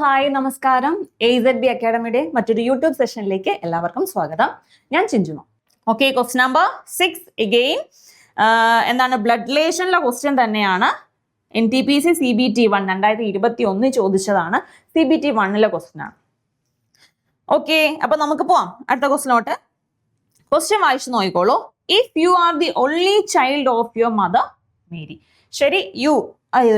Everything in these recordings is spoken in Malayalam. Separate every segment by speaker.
Speaker 1: ഹായ് നമസ്കാരം. എ സെഡ് ബി അക്കാഡമിയുടെ മറ്റൊരു യൂട്യൂബ് സെഷനിലേക്ക് എല്ലാവർക്കും സ്വാഗതം. ഞാൻ Chinchuma. Okay question number six again എന്താണ് ബ്ലഡ് റിലേഷനിലെ ക്വസ്റ്റ്യൻ തന്നെയാണ്. N T P C C B T one രണ്ടായിരത്തി ഇരുപത്തി ഒന്ന് ചോദിച്ചതാണ് സി ബി ടി വണ്ണിലെ ക്വസ്റ്റ്യൻ ആണ്. ഓക്കെ അപ്പൊ നമുക്ക് പോവാം. അടുത്ത ക്വസ്റ്റിനോട്ട് ക്വസ്റ്റ്യൻ വായിച്ചു നോക്കിക്കോളൂ. If you are the only child of your mother Mary ശരി യു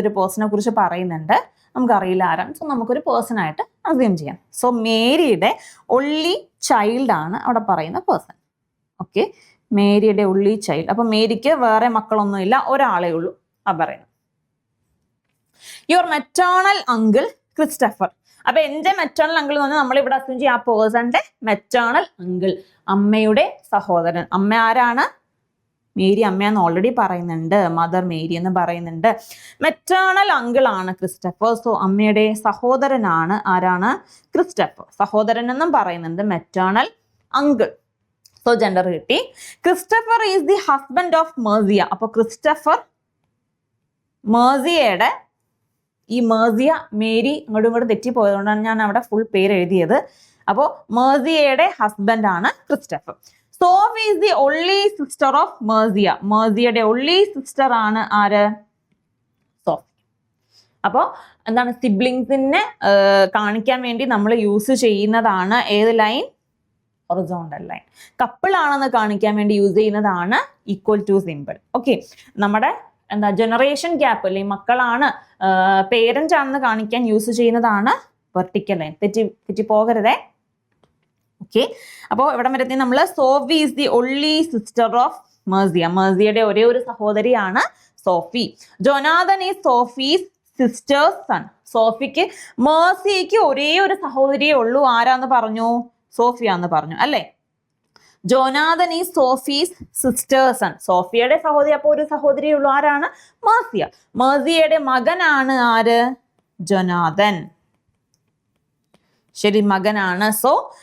Speaker 1: ഒരു പേഴ്സണെ കുറിച്ച് പറയുന്നുണ്ട്. നമുക്കറിയില്ല ആരാണ്. സോ നമുക്കൊരു പേഴ്സൺ ആയിട്ട് അസ്യൂം ചെയ്യാം. സോ മേരിയുടെ ഒള്ളി ചൈൽഡ് ആണ് അവിടെ പറയുന്ന പേഴ്സൺ ഓക്കെ മേരിയുടെ ഉള്ളി ചൈൽഡ് അപ്പൊ മേരിക്ക് വേറെ മക്കളൊന്നുമില്ല ഒരാളേ ഉള്ളൂ ആ പറയുന്നത്. യുവർ മെറ്റേണൽ അങ്കിൾ ക്രിസ്റ്റഫർ അപ്പൊ എന്റെ മെറ്റേണൽ അങ്കിൾ എന്ന് പറഞ്ഞാൽ നമ്മൾ ഇവിടെ അസ്യൂം ചെയ്യും ആ പേഴ്സന്റെ മെറ്റേണൽ അങ്കിൾ അമ്മയുടെ സഹോദരൻ. അമ്മ ആരാണ്? മേരി അമ്മയാന്ന് ഓൾറെഡി പറയുന്നുണ്ട് മദർ മേരി എന്ന് പറയുന്നുണ്ട്. മെറ്റേണൽ അങ്കിൾ ആണ് ക്രിസ്റ്റഫർ. സോ അമ്മയുടെ സഹോദരനാണ് ആരാണ്? ക്രിസ്റ്റഫർ. സഹോദരൻ എന്നും പറയുന്നുണ്ട് മെറ്റേണൽ അങ്കിൾ സോ ജെൻഡർ കിട്ടി. Christopher is the husband of Mercia അപ്പൊ ക്രിസ്റ്റഫർ മേഴ്സിയയുടെ ഈ മേഴ്സിയ മേരി ഇങ്ങോട്ടും ഇങ്ങോട്ടും തെറ്റിപ്പോയതുകൊണ്ടാണ് ഞാൻ അവിടെ ഫുൾ പേര് എഴുതിയത്. അപ്പോൾ മേഴ്സിയയുടെ ഹസ്ബൻഡ് ആണ് Christopher. Sophie is the only sister of Mercia മേഴ്സിയയുടെ only sister ആണ് ആര്? സോഫ് അപ്പോൾ എന്താണ് സിബ്ലിങ്സിനെ കാണിക്കാൻ വേണ്ടി നമ്മൾ യൂസ് ചെയ്യുന്നതാണ് ഏത് ലൈൻ ഒറിസോണ്ടൽ ലൈൻ കപ്പിൾ ആണെന്ന് കാണിക്കാൻ വേണ്ടി യൂസ് ചെയ്യുന്നതാണ് ഈക്വൽ ടു സിമ്പിൾ ഓക്കെ നമ്മുടെ എന്താ ജനറേഷൻ ഗ്യാപ്പ് അല്ലെ? മക്കളാണ് പേരന്റ് ആണെന്ന് കാണിക്കാൻ യൂസ് ചെയ്യുന്നതാണ് വെർട്ടിക്കൽ ലൈൻ തെറ്റി തെറ്റി പോകരുതേ ഓക്കെ. അപ്പോൾ ഇവിടെ വരത്തി നമ്മൾ Sophie is the only sister of Mercia. മേഴ്സിയുടെ ഒരേ ഒരു സഹോദരിയാണ് Sophie. Jonathan is Sophie's sister's son സോഫിക്ക് മേഴ്സിക്ക് ഒരേ ഒരു സഹോദരിയേ ഉള്ളൂ. ആരാന്ന് പറഞ്ഞു? സോഫിയ എന്ന് പറഞ്ഞു. അല്ലേ? ജോനാഥൻ ഈ സോഫീസ് സിസ്റ്റേഴ്സ് സൺ സോഫിയയുടെ സഹോദരി അപ്പോൾ ഒരു സഹോദരിയേ ഉള്ളൂ. ആരാണ്? മേഴ്സിയ. മേഴ്സിയയുടെ മകനാണ് ആര്? ജൊനാഥൻ. ശരി മകനാണ്. So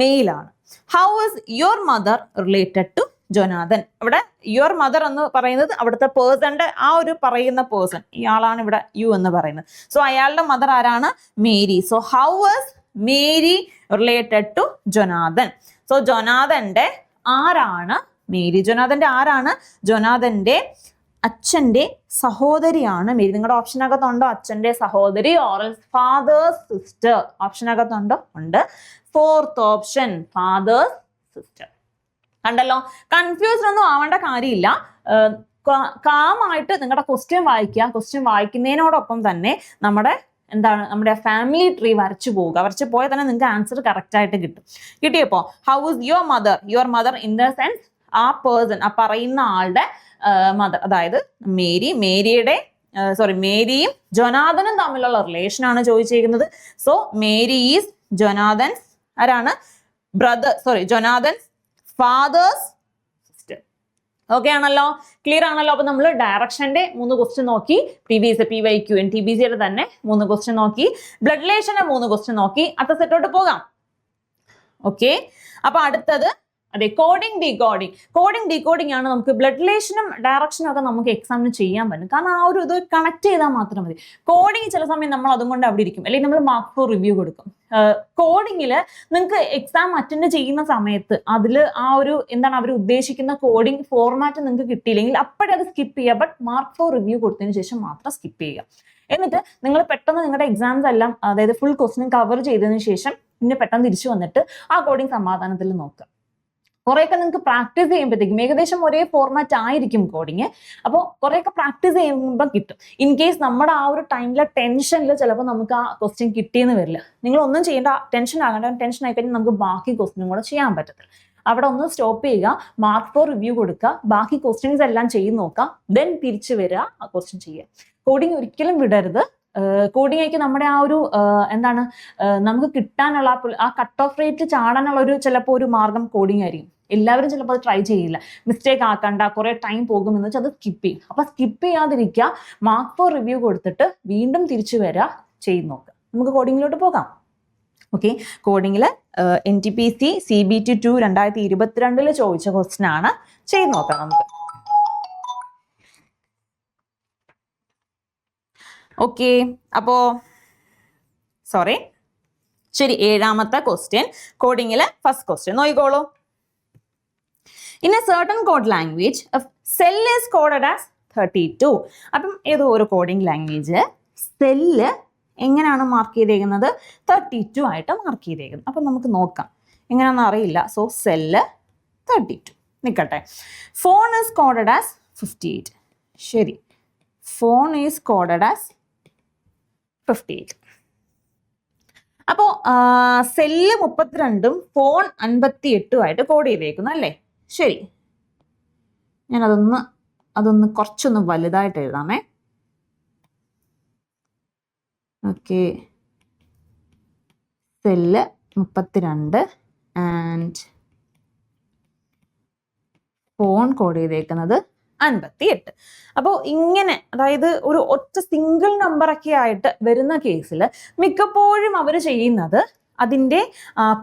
Speaker 1: മെയിലാണ്. How is your mother related to Jonathan? ഇവിടെ യുവർ മദർ എന്ന് പറയുന്നത് അവിടുത്തെ പേഴ്സന്റെ ആ ഒരു പറയുന്ന പേഴ്സൺ ഇയാളാണ് ഇവിടെ യു എന്ന് പറയുന്നത്. സോ അയാളുടെ മദർ ആരാണ്? Mary. So how is Mary related to Jonathan? So ജൊനാഥന്റെ ആരാണ്? മേരി. ജൊനാഥന്റെ ആരാണ്? ജൊനാഥന്റെ അച്ഛന്റെ സഹോദരിയാണ് മേരി. നിങ്ങളുടെ ഓപ്ഷനകത്തുണ്ടോ അച്ഛന്റെ സഹോദരി ഓർ ഫാദേഴ്സ് സിസ്റ്റർ ഓപ്ഷനകത്തുണ്ടോ ഉണ്ട്. ഫോർത്ത് ഓപ്ഷൻ ഫാദേഴ്സ് സിസ്റ്റർ കണ്ടല്ലോ? കൺഫ്യൂസ്ഡ് ഒന്നും ആവേണ്ട കാര്യമില്ല. കാമായിട്ട് നിങ്ങളുടെ ക്വസ്റ്റ്യൻ വായിക്കുക. ക്വസ്റ്റ്യൻ വായിക്കുന്നതിനോടൊപ്പം തന്നെ നമ്മുടെ എന്താണ്? നമ്മുടെ ഫാമിലി ട്രീ വരച്ചു പോവുക. വരച്ചു പോയാൽ തന്നെ നിങ്ങൾക്ക് ആൻസർ കറക്റ്റ് ആയിട്ട് കിട്ടും. കിട്ടിയപ്പോ how is your mother your mother in the sense ആ പേഴ്സൺ ആ പറയുന്ന ആളുടെ മദർ അതായത് മേരി മേരിയുടെ സോറി മേരിയും ജൊനാഥനും തമ്മിലുള്ള റിലേഷൻ ആണ് ചോദിച്ചിരിക്കുന്നത്. സോ മേരി ഈസ് ജൊനാഥൻ ആരാണ്? Brother sorry Jonathan father's okay ആണല്ലോ? ക്ലിയർ ആണല്ലോ? അപ്പൊ നമ്മൾ ഡയറക്ഷന്റെ മൂന്ന് ക്വസ്റ്റ്യൻ നോക്കി P V S P Y Q N T B സിയുടെ തന്നെ മൂന്ന് ക്വസ്റ്റ്യൻ നോക്കി ബ്ലഡ് റിലേഷന്റെ മൂന്ന് ക്വസ്റ്റ്യൻ നോക്കി അടുത്ത സെറ്റോട്ട് പോകാം. ഓക്കെ അപ്പൊ അടുത്തത് അതെ കോഡിംഗ് ഡീകോഡിംഗ് കോഡിംഗ് ഡീകോഡിംഗ് ആണ് നമുക്ക് ബ്ലഡ് റിലേഷനും ഡയറക്ഷനും ഒക്കെ നമുക്ക് എക്സാമിന് ചെയ്യാൻ പറ്റും. കാരണം ആ ഒരു ഇത് കണക്ട് ചെയ്താൽ മാത്രം മതി. കോഡിംഗ് ചില സമയം നമ്മൾ അതും കൊണ്ട് അവിടെ ഇരിക്കും. അല്ലെങ്കിൽ നമ്മൾ മാർക്ക് ഫോർ റിവ്യൂ കൊടുക്കും. കോഡിങ്ങിൽ നിങ്ങൾക്ക് എക്സാം അറ്റൻഡ് ചെയ്യുന്ന സമയത്ത് അതിൽ ആ ഒരു എന്താണ് അവർ ഉദ്ദേശിക്കുന്ന കോഡിംഗ് ഫോർമാറ്റ് നിങ്ങൾക്ക് കിട്ടിയില്ലെങ്കിൽ അപ്പോഴേ അത് സ്കിപ്പ് ചെയ്യുക. ബട്ട് മാർക്ക് ഫോർ റിവ്യൂ കൊടുത്തതിന് ശേഷം മാത്രം സ്കിപ്പ് ചെയ്യുക. എന്നിട്ട് നിങ്ങൾ പെട്ടെന്ന് നിങ്ങളുടെ എക്സാംസ് എല്ലാം അതായത് ഫുൾ ക്വസ്റ്റിനും കവർ ചെയ്തതിന് ശേഷം പിന്നെ പെട്ടെന്ന് തിരിച്ചു വന്നിട്ട് ആ കോഡിംഗ് സമാധാനത്തിൽ നോക്കുക. കുറേയൊക്കെ നിങ്ങൾക്ക് പ്രാക്ടീസ് ചെയ്യുമ്പോഴത്തേക്കും ഏകദേശം ഒരേ ഫോർമാറ്റ് ആയിരിക്കും കോഡിങ് അപ്പോൾ കുറേയൊക്കെ പ്രാക്ടീസ് ചെയ്യുമ്പോൾ കിട്ടും. ഇൻ കേസ് നമ്മുടെ ആ ഒരു ടൈമിലെ ടെൻഷനിൽ ചിലപ്പോൾ നമുക്ക് ആ ക്വസ്റ്റ്യൻ കിട്ടിയെന്ന് വരില്ല. നിങ്ങൾ ഒന്നും ചെയ്യേണ്ട ടെൻഷൻ ആകേണ്ട ടെൻഷൻ ആയി കഴിഞ്ഞാൽ നമുക്ക് ബാക്കി ക്വസ്റ്റ്യനും കൂടെ ചെയ്യാൻ പറ്റത്തില്ല. അവിടെ ഒന്ന് സ്റ്റോപ്പ് ചെയ്യുക മാർക്ക് ഫോർ റിവ്യൂ കൊടുക്കുക ബാക്കി ക്വസ്റ്റ്യൻസ് എല്ലാം ചെയ്ത് നോക്കുക ദെൻ തിരിച്ചു വരിക ആ ക്വസ്റ്റ്യൻ ചെയ്യുക. കോഡിങ് ഒരിക്കലും വിടരുത്. കോഡിംഗ് ആയിരിക്കും നമ്മുടെ ആ ഒരു എന്താണ് നമുക്ക് കിട്ടാനുള്ള ആ കട്ട് ഓഫ് റേറ്റ് ചാടാനുള്ള ഒരു ചിലപ്പോൾ ഒരു മാർഗം കോഡിങ് ആയിരിക്കും എല്ലാവരും ചിലപ്പോൾ അത് ട്രൈ ചെയ്യില്ല. മിസ്റ്റേക്ക് ആക്കണ്ട കുറെ ടൈം പോകുമെന്ന് വെച്ചാൽ അത് സ്കിപ്പ് ചെയ്യും. അപ്പൊ സ്കിപ്പ് ചെയ്യാതിരിക്കുക മാർക്ക് ഫോർ റിവ്യൂ കൊടുത്തിട്ട് വീണ്ടും തിരിച്ചു വരിക ചെയ്ത് നോക്കുക. നമുക്ക് കോഡിങ്ങിലോട്ട് പോകാം. Okay കോഡിങ്ങിൽ N T P C C B T two രണ്ടായിരത്തി ഇരുപത്തിരണ്ടിൽ ചോദിച്ച ക്വസ്റ്റ്യൻ ആണ്. ചെയ്ത് നോക്കാം നമുക്ക്. ഓക്കെ അപ്പോ സോറി ശരി ഏഴാമത്തെ ക്വസ്റ്റ്യൻ കോഡിങ്ങിലെ first question നോയിക്കോളൂ in a certain code language cell is coded as thirty two അപ്പം ഏതോ ഒരു കോഡിംഗ് ലാംഗ്വേജ് സെല്ല് എങ്ങനെയാണ് മാർക്ക് ചെയ്തേക്കുന്നത്? തേർട്ടി ടു ആയിട്ട് മാർക്ക് ചെയ്തേക്കുന്നത്. അപ്പം നമുക്ക് നോക്കാം. എങ്ങനെയാണെന്ന് അറിയില്ല. സോ സെല്ല് തേർട്ടി ടു നിൽക്കട്ടെ phone is coded as fifty eight ശരി. Phone is coded as fifty eight അപ്പോൾ സെല്ല് മുപ്പത്തിരണ്ടും ഫോൺ അൻപത്തി എട്ടുമായിട്ട് കോഡ് ചെയ്തേക്കുന്നു അല്ലേ? ശരി. ഞാനതൊന്ന് അതൊന്ന് കുറച്ചൊന്ന് വലുതായിട്ട് എഴുതാമേ. ഓക്കെ സെല്ല് മുപ്പത്തിരണ്ട് ആൻഡ് ഫോൺ കോഡ് ചെയ്തേക്കുന്നത് അൻപത്തി എട്ട് അപ്പോൾ ഇങ്ങനെ അതായത് ഒരു ഒറ്റ സിംഗിൾ നമ്പറൊക്കെ ആയിട്ട് വരുന്ന കേസിൽ മിക്കപ്പോഴും അവർ ചെയ്യുന്നത് അതിന്റെ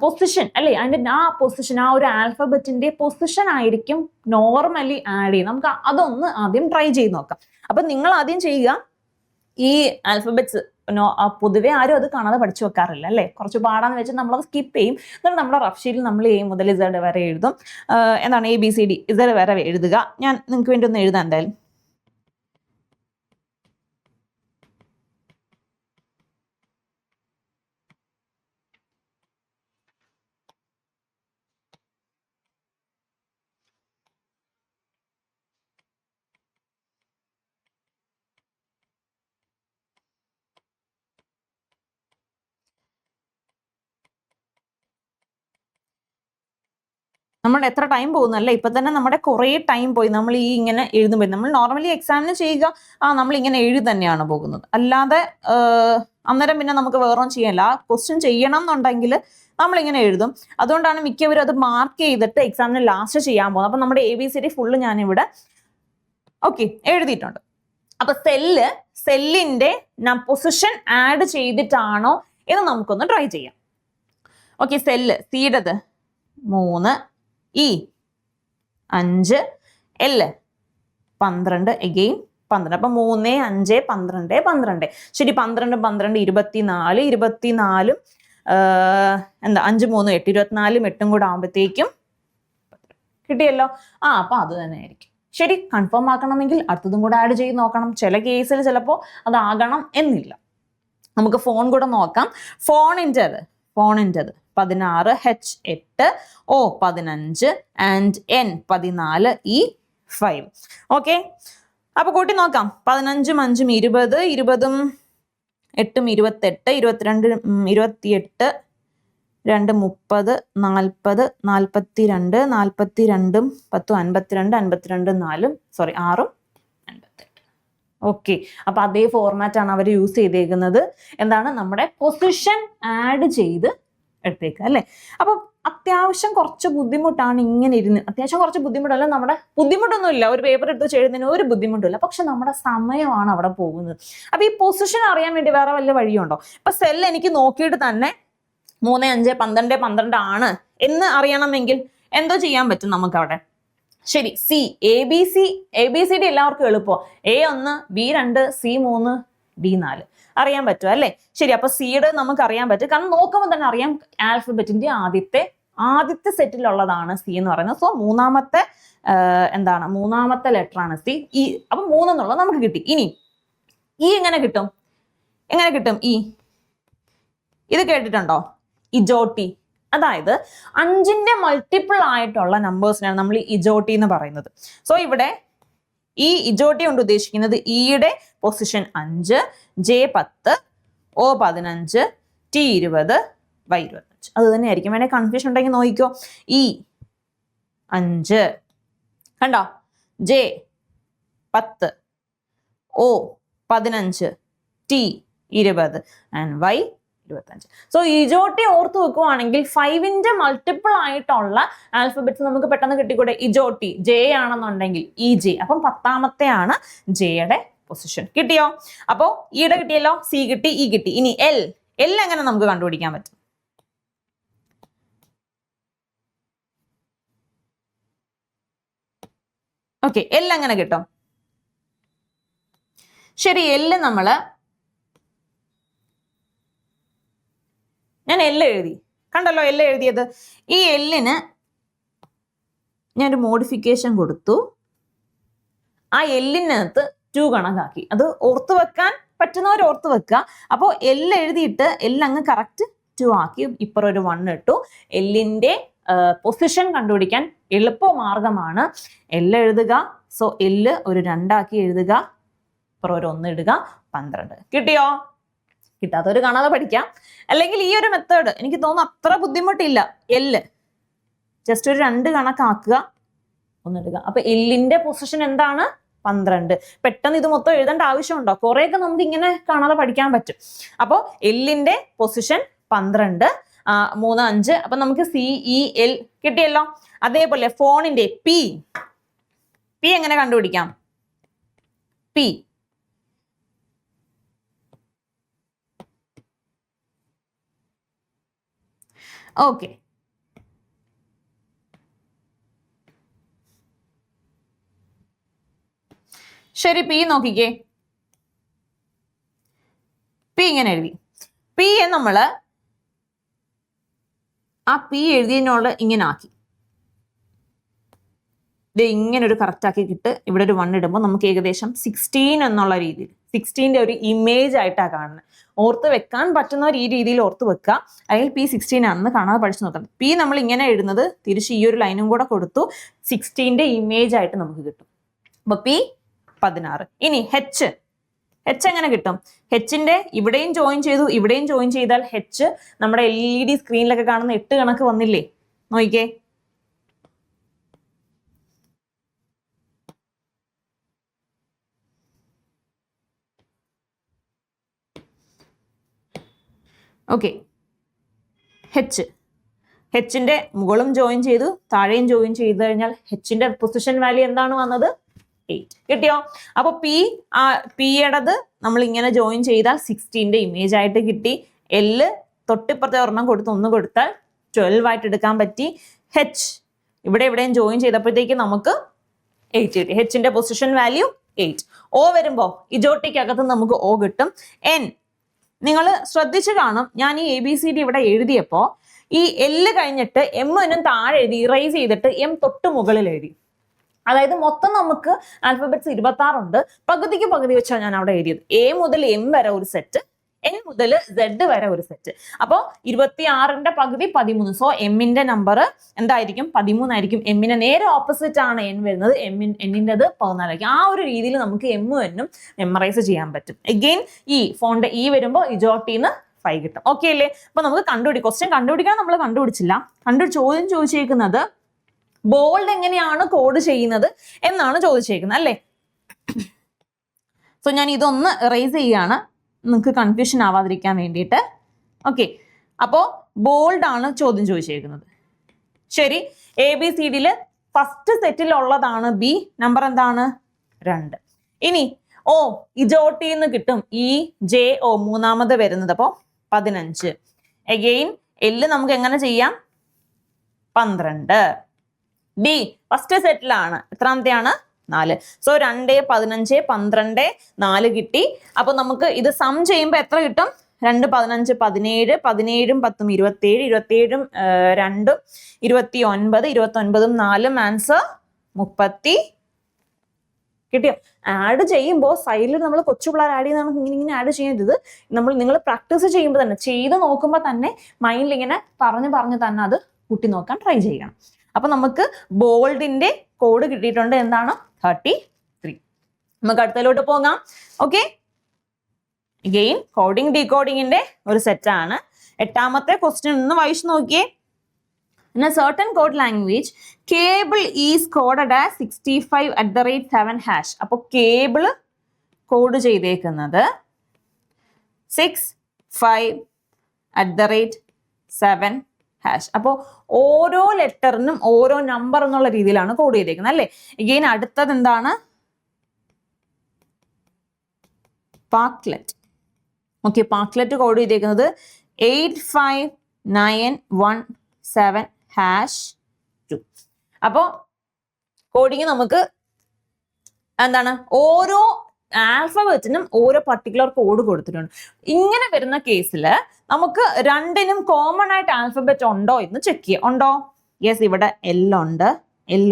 Speaker 1: പൊസിഷൻ അല്ലേ? അതിന്റെ ആ പൊസിഷൻ ആ ഒരു ആൽഫബറ്റിന്റെ പൊസിഷൻ ആയിരിക്കും നോർമലി ആഡ് ചെയ്യുന്നത്. നമുക്ക് അതൊന്ന് ആദ്യം ട്രൈ ചെയ്ത് നോക്കാം. അപ്പം നിങ്ങൾ ആദ്യം ചെയ്യുക ഈ ആൽഫബറ്റ്സ് പൊതുവെ ആരും അത് കാണാതെ പഠിച്ചു വെക്കാറില്ല അല്ലേ? കുറച്ച് പാടാന്ന് വെച്ചാൽ നമ്മളത് സ്കിപ്പ് ചെയ്യും. എന്നിട്ട് നമ്മുടെ റഫ് ഷീറ്റിൽ നമ്മൾ എ മുതൽ ഇസഡ് വരെ എഴുതും. എന്താണ് A B C D Z വരെ എഴുതുക. ഞാൻ നിങ്ങൾക്ക് വേണ്ടി ഒന്ന് എഴുതാം എന്തായാലും. നമ്മുടെ എത്ര ടൈം പോകുന്നു അല്ലേ ഇപ്പൊ തന്നെ നമ്മുടെ കുറേ ടൈം പോയി നമ്മൾ ഈ ഇങ്ങനെ എഴുതുമ്പോൾ നമ്മൾ നോർമലി എക്സാമിന് ചെയ്യുക ആ നമ്മൾ ഇങ്ങനെ എഴുതി തന്നെയാണ് പോകുന്നത്. അല്ലാതെ അന്നേരം പിന്നെ നമുക്ക് വേറെ ചെയ്യാനില്ല. ആ ക്വസ്റ്റ്യൻ ചെയ്യണം എന്നുണ്ടെങ്കിൽ നമ്മളിങ്ങനെ എഴുതും. അതുകൊണ്ടാണ് മിക്കവരും അത് മാർക്ക് ചെയ്തിട്ട് എക്സാമിന് ലാസ്റ്റ് ചെയ്യാൻ പോകുന്നത്. അപ്പൊ നമ്മുടെ A B C D full ഞാനിവിടെ ഓക്കെ എഴുതിയിട്ടുണ്ട്. അപ്പൊ സെല്ല് സെല്ലിന്റെ പൊസിഷൻ ആഡ് ചെയ്തിട്ടാണോ എന്ന് നമുക്കൊന്ന് ട്രൈ ചെയ്യാം. ഓക്കെ സെല്ല് സീഡത് മൂന്ന് ഇ അഞ്ച്. എൽ പന്ത്രണ്ട്. എഗെയിൻ പന്ത്രണ്ട്. അപ്പൊ മൂന്ന് അഞ്ച് പന്ത്രണ്ട് പന്ത്രണ്ട്. ശരി പന്ത്രണ്ട് പന്ത്രണ്ട് ഇരുപത്തിനാല് ഇരുപത്തിനാലും എന്താ അഞ്ച് മൂന്ന് എട്ട് ഇരുപത്തിനാലും എട്ടും കൂടെ ആകുമ്പോഴത്തേക്കും കിട്ടിയല്ലോ. ആ അപ്പൊ അത് തന്നെ ആയിരിക്കും. ശരി കൺഫേം ആക്കണമെങ്കിൽ അടുത്തതും കൂടെ ആഡ് ചെയ്ത് നോക്കണം. ചില കേസിൽ ചിലപ്പോ അതാകണം എന്നില്ല. നമുക്ക് ഫോൺ കൂടെ നോക്കാം. ഫോണിന്റെത് ഫോണിന്റെത് പതിനാറ് എച്ച് എട്ട് ഒ പതിനഞ്ച് ആൻഡ് എൻ പതിനാല് ഇ ഫൈവ് ഓക്കെ അപ്പൊ കൂട്ടി നോക്കാം. പതിനഞ്ചും അഞ്ചും ഇരുപത് ഇരുപതും എട്ടും ഇരുപത്തെട്ട് ഇരുപത്തിരണ്ട് ഇരുപത്തിയെട്ട് രണ്ട് മുപ്പത് നാൽപ്പത് നാൽപ്പത്തി രണ്ട് നാൽപ്പത്തി രണ്ടും പത്തും അൻപത്തിരണ്ട് അൻപത്തിരണ്ട് നാലും സോറി ആറും ഓക്കെ അപ്പൊ അതേ ഫോർമാറ്റ് ആണ് അവർ യൂസ് ചെയ്തേക്കുന്നത്. എന്താണ്? നമ്മുടെ പൊസിഷൻ ആഡ് ചെയ്ത് എടുത്തേക്കുക അല്ലേ? അപ്പൊ അത്യാവശ്യം കുറച്ച് ബുദ്ധിമുട്ടാണ് ഇങ്ങനെ ഇരുന്ന് അത്യാവശ്യം കുറച്ച് ബുദ്ധിമുട്ടല്ല നമ്മുടെ ബുദ്ധിമുട്ടൊന്നുമില്ല. ഒരു പേപ്പർ എടുത്ത് ചെയ്യുന്നതിന് ഒരു ബുദ്ധിമുട്ടില്ല പക്ഷെ നമ്മുടെ സമയമാണ് അവിടെ പോകുന്നത്. അപ്പൊ ഈ പൊസിഷൻ അറിയാൻ വേണ്ടി വേറെ വല്ല വഴിയുണ്ടോ? ഇപ്പൊ സെൽ എനിക്ക് നോക്കിയിട്ട് തന്നെ മൂന്ന് അഞ്ച് പന്ത്രണ്ട് പന്ത്രണ്ട് ആണ് എന്ന് അറിയണമെങ്കിൽ എന്തോ ചെയ്യാൻ പറ്റും നമുക്ക് അവിടെ ശരി C A B C A B C D എല്ലാവർക്കും എളുപ്പം എ ഒന്ന് ബി രണ്ട് സി മൂന്ന് ഡി നാല്. അറിയാൻ പറ്റും അല്ലേ? ശരി അപ്പൊ സീഡ് നമുക്ക് അറിയാൻ പറ്റും. കാരണം നോക്കുമ്പോൾ തന്നെ അറിയാം ആൽഫബറ്റിന്റെ ആദ്യത്തെ ആദ്യത്തെ സെറ്റിലുള്ളതാണ് സി എന്ന് പറയുന്നത്. സോ മൂന്നാമത്തെ എന്താണ്? മൂന്നാമത്തെ ലെറ്റർ ആണ് സി ഈ അപ്പൊ മൂന്നെന്നുള്ളത് നമുക്ക് കിട്ടി. ഇനി ഇ എങ്ങനെ കിട്ടും? എങ്ങനെ കിട്ടും? ഇ ഇത് കേട്ടിട്ടുണ്ടോ? ഇജോട്ടി അതായത് അഞ്ചിന്റെ മൾട്ടിപ്പിൾ ആയിട്ടുള്ള നമ്പേഴ്സിനാണ് നമ്മൾ ഇജോട്ടി എന്ന് പറയുന്നത്. സോ ഇവിടെ ഈ ഇജോട്ടി കൊണ്ട് ഉദ്ദേശിക്കുന്നത് ഇയുടെ പൊസിഷൻ അഞ്ച് ജെ പത്ത് ഒ പതിനഞ്ച് ടി ഇരുപത് വൈ ഇരുപത്തഞ്ച്. അത് തന്നെയായിരിക്കും. വേണേൽ കൺഫ്യൂഷൻ ഉണ്ടെങ്കിൽ നോക്കിക്കോ. ഇ അഞ്ച്. കണ്ടോ? ജെ പത്ത് ഒ പതിനഞ്ച് ടി ഇരുപത് ആൻഡ് വൈ ഇരുപത്തഞ്ച്. സോ ഇജോട്ടി ഓർത്ത് വെക്കുവാണെങ്കിൽ ഫൈവിന്റെ മൾട്ടിപ്പിൾ ആയിട്ടുള്ള ആൽഫബറ്റ്സ് നമുക്ക് പെട്ടെന്ന് കിട്ടിക്കൂടെ? ഇജോട്ടി. ജെ ആണെന്നുണ്ടെങ്കിൽ ഇ ജെ. അപ്പം പത്താമത്തെ ആണ് ജെയുടെ പൊസിഷൻ കിട്ടിയോ? അപ്പോ ഈടെ കിട്ടിയല്ലോ സി കിട്ടി ഇ കിട്ടി. ഇനി എൽ എൽ എങ്ങനെ നമുക്ക് കണ്ടുപിടിക്കാൻ പറ്റും? ഓക്കെ എൽ എങ്ങനെ കിട്ടും? ശരി എല്ല് നമ്മൾ ഞാൻ എല്ല് എഴുതി. കണ്ടല്ലോ എല്ല് എഴുതിയത്? ഈ എല്ലിന് ഞാനൊരു മോഡിഫിക്കേഷൻ കൊടുത്തു. ആ എല്ലിനകത്ത് ടു കണക്കാക്കി. അത് ഓർത്ത് വെക്കാൻ പറ്റുന്നവർ ഓർത്ത് വെക്കുക. അപ്പോൾ എല്ലാം എഴുതിയിട്ട് എല്ലാം അങ്ങ് കറക്റ്റ് ടു ആക്കി. ഇപ്പുറം ഒരു വൺ ഇട്ടു. എല്ലിന്റെ പൊസിഷൻ കണ്ടുപിടിക്കാൻ എളുപ്പ മാർഗമാണ് എല്ല് എഴുതുക. സോ എല്ല് ഒരു രണ്ടാക്കി എഴുതുക. ഇപ്പുറം ഒരു ഒന്ന് ഇടുക. പന്ത്രണ്ട്. കിട്ടിയോ? കിട്ടാത്തവർ കാണാതെ പഠിക്കാം. അല്ലെങ്കിൽ ഈ ഒരു മെത്തേഡ് എനിക്ക് തോന്നുന്നു അത്ര ബുദ്ധിമുട്ടില്ല. എല്ല് ജസ്റ്റ് ഒരു രണ്ട് കണക്കാക്കുക. ഒന്നിടുക അപ്പൊ എല്ലിന്റെ പൊസിഷൻ എന്താണ്? പന്ത്രണ്ട്. പെട്ടെന്ന് ഇത് മൊത്തം എഴുതേണ്ട ആവശ്യമുണ്ടോ? കുറേയൊക്കെ നമുക്ക് ഇങ്ങനെ കാണാതെ പഠിക്കാൻ പറ്റും. അപ്പോൾ എല്ലിന്റെ പൊസിഷൻ പന്ത്രണ്ട് മൂന്ന് അഞ്ച്. അപ്പൊ നമുക്ക് സി ഇ എൽ കിട്ടിയല്ലോ? അതേപോലെ ഫോണിന്റെ പി പി എങ്ങനെ കണ്ടുപിടിക്കാം? പി ഓക്കെ ശരി പി നോക്കിക്കേ. പി ഇങ്ങനെ എഴുതി. പി നമ്മൾ ആ പി എഴുതിയതിനോട് ഇങ്ങനെ ആക്കി. ഇത് ഇങ്ങനെ ഒരു കറക്റ്റ് ആക്കിയിട്ട് ഇവിടെ ഒരു വൺ ഇടുമ്പോൾ നമുക്ക് ഏകദേശം സിക്സ്റ്റീൻ എന്നുള്ള രീതിയിൽ സിക്സ്റ്റീന്റെ ഒരു ഇമേജ് ആയിട്ടാണ് കാണുന്നത് ഓർത്ത് വെക്കാൻ പറ്റുന്നവർ ഈ രീതിയിൽ ഓർത്ത് വെക്കുക അല്ലെങ്കിൽ പി സിക്സ്റ്റീൻ ആണെന്ന് കാണാതെ പഠിച്ചു നോക്കണം. പി നമ്മൾ ഇങ്ങനെ എഴുതുന്നത് തിരിച്ച് ഈ ഒരു ലൈനും കൂടെ കൊടുത്തു. സിക്സ്റ്റീന്റെ ഇമേജ് ആയിട്ട് നമുക്ക് കിട്ടും. അപ്പൊ പി പതിനാറ്. ഇനി ഹെച്ച് ഹെച്ച് എങ്ങനെ കിട്ടും? ഹെച്ചിന്റെ ഇവിടെയും ജോയിൻ ചെയ്തു ഇവിടെയും ജോയിൻ ചെയ്താൽ ഹെച്ച് നമ്മുടെ എൽ ഇ ഡി സ്ക്രീനിലൊക്കെ കാണുന്ന എട്ട് കണക്ക് വന്നില്ലേ? നോക്കിക്കേ. ഓക്കെ ഹെച്ച് ഹെച്ചിന്റെ മുകളും ജോയിൻ ചെയ്തു താഴെയും ജോയിൻ ചെയ്തു കഴിഞ്ഞാൽ ഹെച്ചിന്റെ പൊസിഷൻ വാല്യൂ എന്താണ് വന്നത്? എയ്റ്റ് കിട്ടിയോ? അപ്പോൾ പി ആ പിയുടേത് നമ്മൾ ഇങ്ങനെ ജോയിൻ ചെയ്താൽ സിക്സ്റ്റീന്റെ ഇമേജ് ആയിട്ട് കിട്ടി. എല്ല് തൊട്ടിപ്പുറത്തെ ഒരെണ്ണം കൊടുത്ത് ഒന്ന് കൊടുത്താൽ ട്വൽവ് ആയിട്ട് എടുക്കാൻ പറ്റി. ഹെച്ച് ഇവിടെ എവിടെയും ജോയിൻ ചെയ്തപ്പോഴത്തേക്ക് നമുക്ക് എയ്റ്റ് കിട്ടി. ഹെച്ചിന്റെ പൊസിഷൻ വാല്യൂ എയ്റ്റ് ഓ വരുമ്പോൾ ഇജോട്ടിക്കകത്ത് നമുക്ക് ഓ കിട്ടും. എൻ നിങ്ങൾ ശ്രദ്ധിച്ചു കാണും. ഞാൻ ഈ എ ബി സി ഡി ഇവിടെ എഴുതിയപ്പോൾ ഈ എല്ല് കഴിഞ്ഞിട്ട് എം എന്നും താഴെ എഴുതി ഇറൈസ് ചെയ്തിട്ട് എം തൊട്ട് മുകളിൽ എഴുതി. അതായത് മൊത്തം നമുക്ക് ആൽഫബറ്റ്സ് ഇരുപത്തി ആറുണ്ട് പകുതിക്ക് പകുതി വെച്ചാണ് ഞാൻ അവിടെ എഴുതിയത്. എ മുതൽ എം വരെ ഒരു സെറ്റ് എൻ മുതൽ സെഡ് വരെ ഒരു സെറ്റ് അപ്പോൾ ഇരുപത്തി ആറിന്റെ പകുതി പതിമൂന്ന്. സോ എമ്മിന്റെ നമ്പർ എന്തായിരിക്കും? പതിമൂന്നായിരിക്കും. എമ്മിന്റെ നേരെ ഓപ്പോസിറ്റ് ആണ് എൻ വരുന്നത്. എമ്മിൻ എന്നിന്റെത് പതിനാലായിരിക്കും. ആ ഒരു രീതിയിൽ നമുക്ക് എമ്മും എന്നും മെമ്മറൈസ് ചെയ്യാൻ പറ്റും. എഗെയിൻ ഈ ഫോണിന്റെ ഈ വരുമ്പോൾ ഇജോട്ടിന്ന് ഫൈവ് കിട്ടും. ഓക്കെ അല്ലേ? അപ്പൊ നമുക്ക് കണ്ടുപിടി ക്വസ്റ്റ്യൻ കണ്ടുപിടിക്കാൻ നമ്മൾ കണ്ടുപിടിച്ചില്ല. കണ്ടു ചോദ്യം ചോദിച്ചേക്കുന്നത് ബോൾഡ് എങ്ങനെയാണ് കോഡ് ചെയ്യുന്നത് എന്നാണ് ചോദിച്ചേക്കുന്നത് അല്ലേ? സോ ഞാൻ ഇതൊന്ന് റേസ് ചെയ്യാണ്. നിങ്ങൾക്ക് കൺഫ്യൂഷൻ ആവാതിരിക്കാൻ വേണ്ടിയിട്ട്. ഓക്കെ അപ്പോ ബോൾഡ് ആണ് ചോദ്യം ചോദിച്ചേക്കുന്നത്. ശരി. എ ബി സി ഡിയിൽ ഫസ്റ്റ് സെറ്റിൽ ഉള്ളതാണ് ബി നമ്പർ എന്താണ്? രണ്ട്. ഇനി ഓ ഇജോട്ടി എന്ന് കിട്ടും ഇ ജെ ഒ മൂന്നാമത് വരുന്നത് അപ്പോൾ പതിനഞ്ച്. എഗെയിൻ എല്ല് നമുക്ക് എങ്ങനെ ചെയ്യാം? പന്ത്രണ്ട്. ഡി ഫസ്റ്റ് സെറ്റിലാണ് എത്രാമത്തെയാണ് നാല്. സോ രണ്ട് പതിനഞ്ച് പന്ത്രണ്ട് നാല് കിട്ടി. അപ്പൊ നമുക്ക് ഇത് സം ചെയ്യുമ്പോൾ എത്ര കിട്ടും? രണ്ട് പതിനഞ്ച് പതിനേഴ് പതിനേഴും പത്തും ഇരുപത്തേഴ് ഇരുപത്തേഴും രണ്ടും ഇരുപത്തി ഒൻപത് ഇരുപത്തി ഒൻപതും നാലും ആൻസർ മുപ്പത്തി കിട്ടിയോ? ആഡ് ചെയ്യുമ്പോൾ സൈഡിൽ നമ്മൾ കൊച്ചു പിള്ളേർ ആഡ് ചെയ്യുന്ന ഇങ്ങനെ ഇങ്ങനെ ആഡ് ചെയ്യരുത്. നമ്മൾ നിങ്ങൾ പ്രാക്ടീസ് ചെയ്യുമ്പോൾ തന്നെ ചെയ്ത് നോക്കുമ്പോൾ തന്നെ മൈൻഡിൽ ഇങ്ങനെ പറഞ്ഞ് പറഞ്ഞ് തന്നെ അത് കൂട്ടി നോക്കാൻ ട്രൈ ചെയ്യണം. അപ്പൊ നമുക്ക് ബോൾഡിന്റെ കോഡ് കിട്ടിയിട്ടുണ്ട് എന്താണ്? തേർട്ടി ത്രീ നമുക്ക് അടുത്തതിലോട്ട് പോകാം. ഓക്കെ ഗെയിൻ കോഡിംഗ് ഡീകോഡിങ്ങിന്റെ ഒരു സെറ്റാണ് എട്ടാമത്തെ ക്വസ്റ്റ്യൻ ഒന്ന് വായിച്ചു നോക്കിയേ. In a certain code language cable is coded as sixty five at the rate seven hash അപ്പോൾ കേബിൾ കോഡ് ചെയ്തേക്കുന്നത് six five at the rate seven hash അപ്പോൾ ഓരോ ലെറ്ററിനും ഓരോ നമ്പർ എന്നുള്ള രീതിയിലാണ് കോഡ് ചെയ്തേക്കുന്നത് അല്ലേ? ഇഗെയിൻ അടുത്തത് എന്താണ്? പാക്ലെറ്റ് ഓക്കെ പാക്ലെറ്റ് കോഡ് ചെയ്തേക്കുന്നത് eight five nine one seven hash two അപ്പോൾ കോഡിങ് നമുക്ക് എന്താണ്? ഓരോ ആൽഫബറ്റിനും ഓരോ പർട്ടിക്കുലർ കോഡ് കൊടുത്തിട്ടുണ്ട്. ഇങ്ങനെ വരുന്ന കേസിൽ നമുക്ക് രണ്ടിനും കോമൺ ആയിട്ട് ആൽഫബറ്റ് ഉണ്ടോ എന്ന് ചെക്ക് ചെയ്യാം. ഉണ്ടോ? യെസ് ഇവിടെ എൽ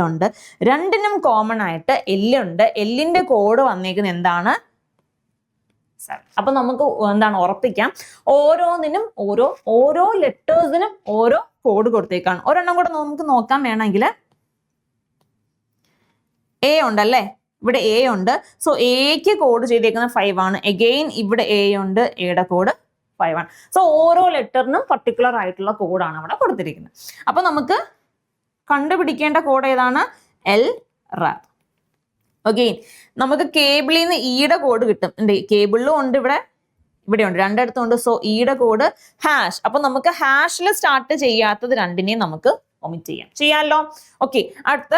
Speaker 1: ഉണ്ട്. രണ്ടിനും കോമൺ ആയിട്ട് എല്ലുണ്ട് എല്ലിന്റെ കോഡ് വന്നേക്കുന്നത് എന്താണ്? അപ്പൊ നമുക്ക് എന്താണ് ഉറപ്പിക്കാം. ഓരോന്നിനും ഓരോ ഓരോ ലെറ്റേഴ്സിനും ഓരോ കോഡ് കൊടുത്തേക്കാണ്. ഒരെണ്ണം കൂടെ നമുക്ക് നോക്കാൻ വേണമെങ്കിൽ. എ ഉണ്ടല്ലേ? ഇവിടെ എ ഉണ്ട്. സോ എക്ക് കോഡ് ചെയ്തേക്കുന്ന ഫൈവ് ആണ്. എഗെയിൻ ഇവിടെ എ ഉണ്ട്. എയുടെ കോഡ് ഫൈവ് ആണ്. സോ ഓരോ ലെറ്ററിനും പർട്ടിക്കുലർ ആയിട്ടുള്ള കോഡാണ് അവിടെ കൊടുത്തിരിക്കുന്നത്. അപ്പൊ നമുക്ക് കണ്ടുപിടിക്കേണ്ട കോഡ് ഏതാണ്? എൽ റാ ഓക്കെ നമുക്ക് കേബിളിൽ നിന്ന് ഇയുടെ കോഡ് കിട്ടും. ഉണ്ട് കേബിളിലും ഉണ്ട് ഇവിടെ. ഇവിടെ ഉണ്ട്. രണ്ടിടത്തും ഉണ്ട്. സോ ഇയുടെ കോഡ് ഹാഷ് അപ്പൊ നമുക്ക് ഹാഷിൽ സ്റ്റാർട്ട് ചെയ്യാത്തത് രണ്ടിനെയും നമുക്ക് ഒമിറ്റ് ചെയ്യാം. ചെയ്യാമല്ലോ ഓക്കെ അടുത്ത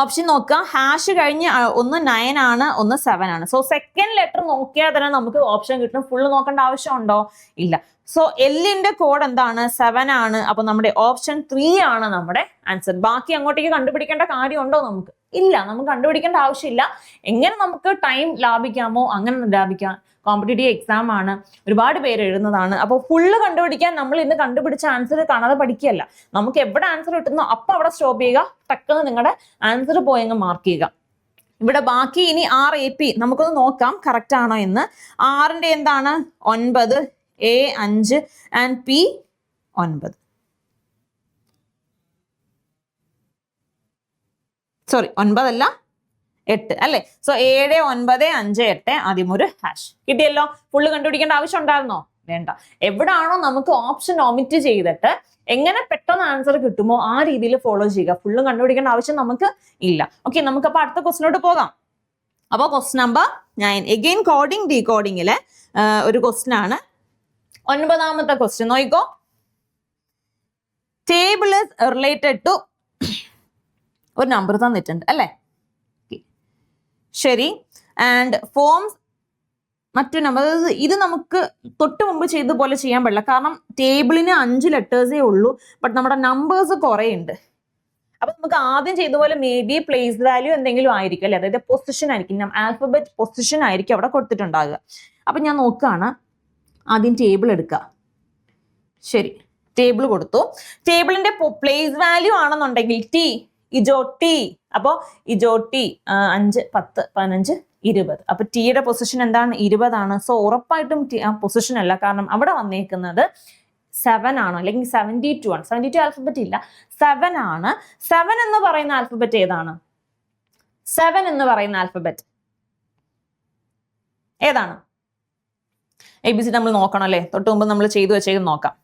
Speaker 1: ഓപ്ഷൻ നോക്കുക. ഹാഷ് കഴിഞ്ഞ് ഒന്ന് നയൻ ആണ് ഒന്ന് സെവൻ ആണ്. സോ സെക്കൻഡ് ലെറ്റർ നോക്കിയാൽ തന്നെ നമുക്ക് ഓപ്ഷൻ കിട്ടും. ഫുള്ള് നോക്കേണ്ട ആവശ്യമുണ്ടോ? ഇല്ല. സോ എല്ലിന്റെ കോഡ് എന്താണ്? സെവൻ ആണ്. അപ്പൊ നമ്മുടെ ഓപ്ഷൻ ത്രീ ആണ് നമ്മുടെ ആൻസർ ബാക്കി അങ്ങോട്ടേക്ക് കണ്ടുപിടിക്കേണ്ട കാര്യമുണ്ടോ നമുക്ക്? ഇല്ല. നമുക്ക് കണ്ടുപിടിക്കേണ്ട ആവശ്യമില്ല. എങ്ങനെ നമുക്ക് ടൈം ലാഭിക്കാമോ? അങ്ങനെ ലാഭിക്കാം. കോമ്പറ്റേറ്റീവ് എക്സാം ആണ്. ഒരുപാട് പേര് എഴുതുന്നതാണ്. അപ്പോൾ ഫുള്ള് കണ്ടുപിടിക്കാൻ നമ്മൾ ഇന്ന് കണ്ടുപിടിച്ച ആൻസർ കാണാതെ പഠിക്കുകയല്ല. നമുക്ക് എവിടെ ആൻസർ കിട്ടുന്നോ അപ്പൊ അവിടെ സ്റ്റോപ്പ് ചെയ്യുക. ടക്കെന്ന് നിങ്ങളുടെ ആൻസർ പോയങ്ങ് മാർക്ക് ചെയ്യുക. ഇവിടെ ബാക്കി ഇനി ആർ എ പി നമുക്കൊന്ന് നോക്കാം കറക്റ്റ് ആണോ എന്ന്. ആറിന്റെ എന്താണ്? ഒൻപത്. എ അഞ്ച്. ആൻഡ് പി ഒൻപത്. സോറി ഒൻപതല്ല? എട്ട് അല്ലെ? സോ ഏഴ് ഒൻപത് അഞ്ച് എട്ട് ഒരു ഹാഷ് കിട്ടിയല്ലോ? ഫുള്ള് കണ്ടുപിടിക്കേണ്ട ആവശ്യം ഉണ്ടായിരുന്നോ? വേണ്ട. എവിടാണോ നമുക്ക് ഓപ്ഷൻ ഒമിറ്റ് ചെയ്തിട്ട് എങ്ങനെ പെട്ടെന്ന് ആൻസർ കിട്ടുമോ ആ രീതിയിൽ ഫോളോ ചെയ്യുക. ഫുള്ള് കണ്ടുപിടിക്കേണ്ട ആവശ്യം നമുക്ക് ഇല്ല. ഓക്കെ നമുക്ക് അപ്പൊ അടുത്ത ക്വസ്റ്റിനോട്ട് പോകാം. അപ്പോൾ quest number nine again coding ഡീകോഡിങ്ങിൽ ഒരു ക്വസ്റ്റ്യൻ ആണ്. ഒൻപതാമത്തെ ക്വസ്റ്റ്യൻ നോക്കോ ടേബിൾ ഇസ് റിലേറ്റഡ് ടു ഒരു നമ്പർ തന്നിട്ടുണ്ട് അല്ലേ. ശരി. ആൻഡ് ഫോംസ് മറ്റു നമ്പർ അതായത് ഇത് നമുക്ക് തൊട്ട് മുമ്പ് ചെയ്ത പോലെ ചെയ്യാൻ പാടില്ല കാരണം ടേബിളിന് അഞ്ച് ലെറ്റേഴ്സേ ഉള്ളൂ ബട്ട് നമ്മുടെ നമ്പേഴ്സ് കുറേ ഉണ്ട് അപ്പൊ നമുക്ക് ആദ്യം ചെയ്ത പോലെ മേ ബി പ്ലേസ് വാല്യൂ എന്തെങ്കിലും ആയിരിക്കും അല്ലെ? അതായത് പൊസിഷൻ ആയിരിക്കും. ആൽഫബറ്റ് പൊസിഷൻ ആയിരിക്കും അവിടെ കൊടുത്തിട്ടുണ്ടാകുക അപ്പൊ ഞാൻ നോക്കുകയാണ്. ആദ്യം ടേബിൾ എടുക്കുക. ശരി. ടേബിൾ കൊടുത്തു. ടേബിളിന്റെ പ്ലേസ് വാല്യൂ ആണെന്നുണ്ടെങ്കിൽ ടി ഇജോ അപ്പോൾ ഇജോട്ടി അഞ്ച് പത്ത് പതിനഞ്ച് ഇരുപത്. അപ്പൊ ടിയുടെ പൊസിഷൻ എന്താണ്? ഇരുപതാണ്. സോ ഉറപ്പായിട്ടും ടി ആ പൊസിഷൻ അല്ല. കാരണം അവിടെ വന്നേക്കുന്നത് സെവൻ ആണ്. അല്ലെങ്കിൽ സെവന്റി ടു ആണ്. സെവന്റി ടു ആൽഫബറ്റ് ഇല്ല. സെവൻ ആണ്. സെവൻ എന്ന് പറയുന്ന ആൽഫബറ്റ് ഏതാണ്? സെവൻ എന്ന് പറയുന്ന ആൽഫബറ്റ് ഏതാണ്? എ ബി സി നമ്മൾ നോക്കണം അല്ലേ? തൊട്ട് മുമ്പ് നമ്മൾ ചെയ്തു വെച്ചേക്കും നോക്കാം.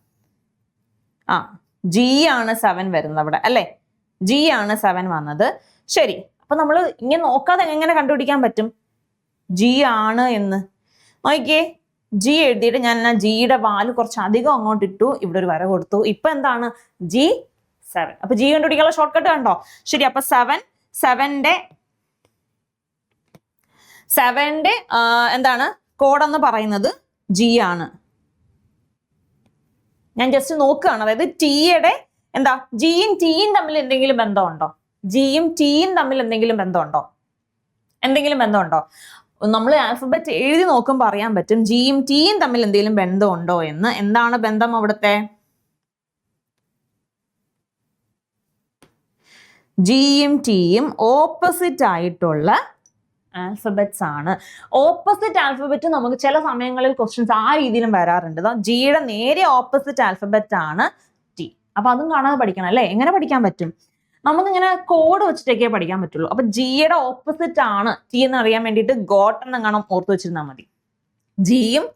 Speaker 1: ആ ജി ആണ് സെവൻ വരുന്നത് അവിടെ അല്ലേ? ജി ആണ് സെവൻ വന്നത്. ശരി. അപ്പൊ നമ്മൾ ഇങ്ങനെ നോക്കാതെ എങ്ങനെ കണ്ടുപിടിക്കാൻ പറ്റും? ജി ആണ് എന്ന്. നോക്കിയേ. ജി എഴുതിയിട്ട് ഞാൻ ആ ജിയുടെ വാൽ കുറച്ച് അധികം അങ്ങോട്ട് ഇട്ടു. ഇവിടെ ഒരു വര കൊടുത്തു. ഇപ്പൊ എന്താണ്? ജി സെവൻ അപ്പൊ ജി കണ്ടുപിടിക്കാനുള്ള ഷോർട്ട് കട്ട് കണ്ടോ? ശരി അപ്പൊ സെവൻ സെവന്റെ സെവന്റെ എന്താണ്? കോഡ് എന്ന് പറയുന്നത് ജി ആണ്. ഞാൻ ജസ്റ്റ് നോക്കുകയാണ്. അതായത് ടിയുടെ എന്താ? ജിയും ടിയും തമ്മിൽ എന്തെങ്കിലും ബന്ധമുണ്ടോ? ജിയും ടിയും തമ്മിൽ എന്തെങ്കിലും ബന്ധമുണ്ടോ? എന്തെങ്കിലും ബന്ധമുണ്ടോ? നമ്മൾ ആൽഫബറ്റ് എഴുതി നോക്കുമ്പോൾ അറിയാൻ പറ്റും ജിയും ടിയും തമ്മിൽ എന്തെങ്കിലും ബന്ധമുണ്ടോ എന്ന്. എന്താണ് ബന്ധം അവിടുത്തെ? ജിയും ടിയും ഓപ്പോസിറ്റ് ആയിട്ടുള്ള ആൽഫബറ്റ്സ് ആണ്. ഓപ്പോസിറ്റ് ആൽഫബറ്റ് നമുക്ക് ചില സമയങ്ങളിൽ ക്വസ്റ്റ്യൻസ് ആ രീതിയിലും വരാറുണ്ട്. ജിയുടെ നേരെ ഓപ്പോസിറ്റ് ആൽഫബറ്റ് ആണ്. അപ്പൊ അതും കാണാതെ പഠിക്കണം അല്ലേ? എങ്ങനെ പഠിക്കാൻ പറ്റും? നമുക്ക് ഇങ്ങനെ കോഡ് വെച്ചിട്ടൊക്കെ പഠിക്കാൻ പറ്റുള്ളൂ. അപ്പൊ ജിയുടെ ഓപ്പോസിറ്റ് ആണ് ടി എന്ന് അറിയാൻ വേണ്ടിയിട്ട് ഗോട്ട് എന്നെങ്ങാനും ഓർത്ത് വെച്ചിരുന്നാൽ മതി. ജിയും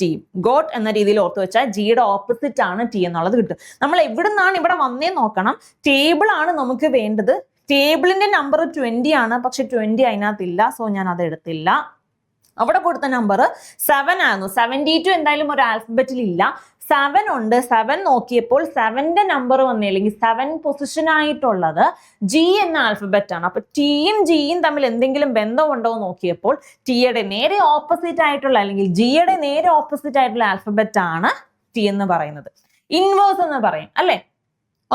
Speaker 1: ടിയും ഗോട്ട് എന്ന രീതിയിൽ ഓർത്ത് വെച്ചാൽ ജിയുടെ ഓപ്പോസിറ്റ് ആണ് ടി എന്നുള്ളത് കിട്ടും. നമ്മൾ എവിടെ നിന്നാണ് ഇവിടെ വന്നേ നോക്കണം. ടേബിൾ ആണ് നമുക്ക് വേണ്ടത്. ടേബിളിന്റെ നമ്പർ ട്വന്റി ആണ്. പക്ഷെ ട്വന്റി അതിനകത്തില്ല. സോ ഞാൻ അത് എടുത്തില്ല. അവിടെ കൊടുത്ത നമ്പർ സെവൻ ആയിരുന്നു. സെവന്റി ടു എന്തായാലും ഒരു ആൽഫബറ്റിൽ ഇല്ല. സെവൻ ഉണ്ട്. സെവൻ നോക്കിയപ്പോൾ സെവന്റെ നമ്പർ വന്നേ അല്ലെങ്കിൽ സെവൻ പൊസിഷൻ ആയിട്ടുള്ളത് ജി എന്ന ആൽഫബറ്റ് ആണ്. അപ്പൊ ടിയും ജിയും തമ്മിൽ എന്തെങ്കിലും ബന്ധമുണ്ടോ എന്ന് നോക്കിയപ്പോൾ ടിയുടെ നേരെ ഓപ്പോസിറ്റ് ആയിട്ടുള്ള അല്ലെങ്കിൽ ജിയുടെ നേരെ ഓപ്പോസിറ്റ് ആയിട്ടുള്ള ആൽഫബറ്റ് ആണ് ടി എന്ന് പറയുന്നത്. ഇൻവേഴ്സ് എന്ന് പറയും അല്ലെ?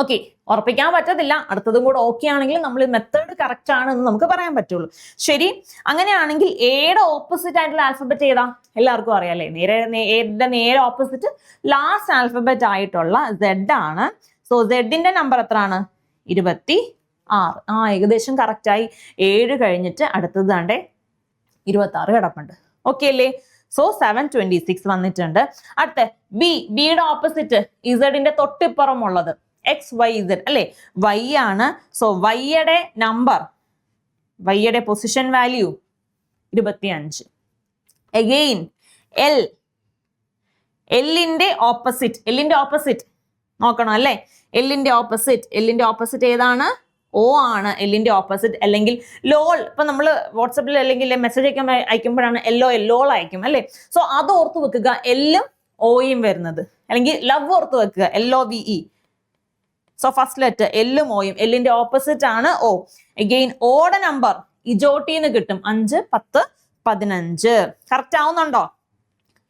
Speaker 1: ഓക്കെ ഉറപ്പിക്കാൻ പറ്റത്തില്ല. അടുത്തതും കൂടെ ഓക്കെ ആണെങ്കിൽ നമ്മൾ മെത്തേഡ് കറക്റ്റ് ആണ് എന്ന് നമുക്ക് പറയാൻ പറ്റുള്ളൂ. ശരി അങ്ങനെയാണെങ്കിൽ എയുടെ ഓപ്പോസിറ്റ് ആയിട്ടുള്ള ആൽഫബറ്റ് ഏതാ? എല്ലാവർക്കും അറിയാലേ നേരെ എയുടെ നേരെ ഓപ്പോസിറ്റ് ലാസ്റ്റ് ആൽഫബറ്റ് ആയിട്ടുള്ള സെഡ് ആണ്. സോ സെഡിന്റെ നമ്പർ എത്രയാണ്? ഇരുപത്തി ആറ് ആ ഏകദേശം കറക്റ്റായി ഏഴ് കഴിഞ്ഞിട്ട് അടുത്തത് ആണ്ടേ ഇരുപത്തി ആറ് കിടപ്പുണ്ട്. ഓക്കെ അല്ലേ? സോ സെവൻ ട്വന്റി സിക്സ് വന്നിട്ടുണ്ട്. അടുത്ത ബി ബിയുടെ ഓപ്പോസിറ്റ് ഇസഡിന്റെ തൊട്ടിപ്പുറമുള്ളത്. എക്സ് വൈ ഇസഡ് അല്ലേ? വൈ ആണ്. സോ വൈയുടെ നമ്പർ വൈയുടെ പൊസിഷൻ വാല്യൂ ഇരുപത്തി അഞ്ച് എഗെയിൻ എൽ എല്ലിന്റെ ഓപ്പോസിറ്റ് എല്ലിന്റെ ഓപ്പോസിറ്റ് നോക്കണം അല്ലേ? എല്ലിന്റെ ഓപ്പോസിറ്റ് എല്ലിന്റെ ഓപ്പോസിറ്റ് ഏതാണ്? ഓ ആണ്. എല്ലിന്റെ ഓപ്പോസിറ്റ് അല്ലെങ്കിൽ ലോൾ ഇപ്പൊ നമ്മൾ വാട്സപ്പിൽ അല്ലെങ്കിൽ മെസ്സേജ് അയക്കുമ്പോൾ അയക്കുമ്പോഴാണ് എല്ലോ എല്ലോൾ അയക്കും അല്ലേ? സോ അത് ഓർത്ത് വെക്കുക. എല്ലും ഓയും വരുന്നത്. അല്ലെങ്കിൽ ലവ് ഓർത്ത് വെക്കുക. O V E so first letter എല്ലും ഓയും എല്ലിന്റെ ഓപ്പോസിറ്റ് ആണ് ഓ അഗെയിൻ ഓടെ നമ്പർ ഇജോട്ടിന്ന് കിട്ടും. അഞ്ച് പത്ത് പതിനഞ്ച്. കറക്റ്റ് ആവുന്നുണ്ടോ?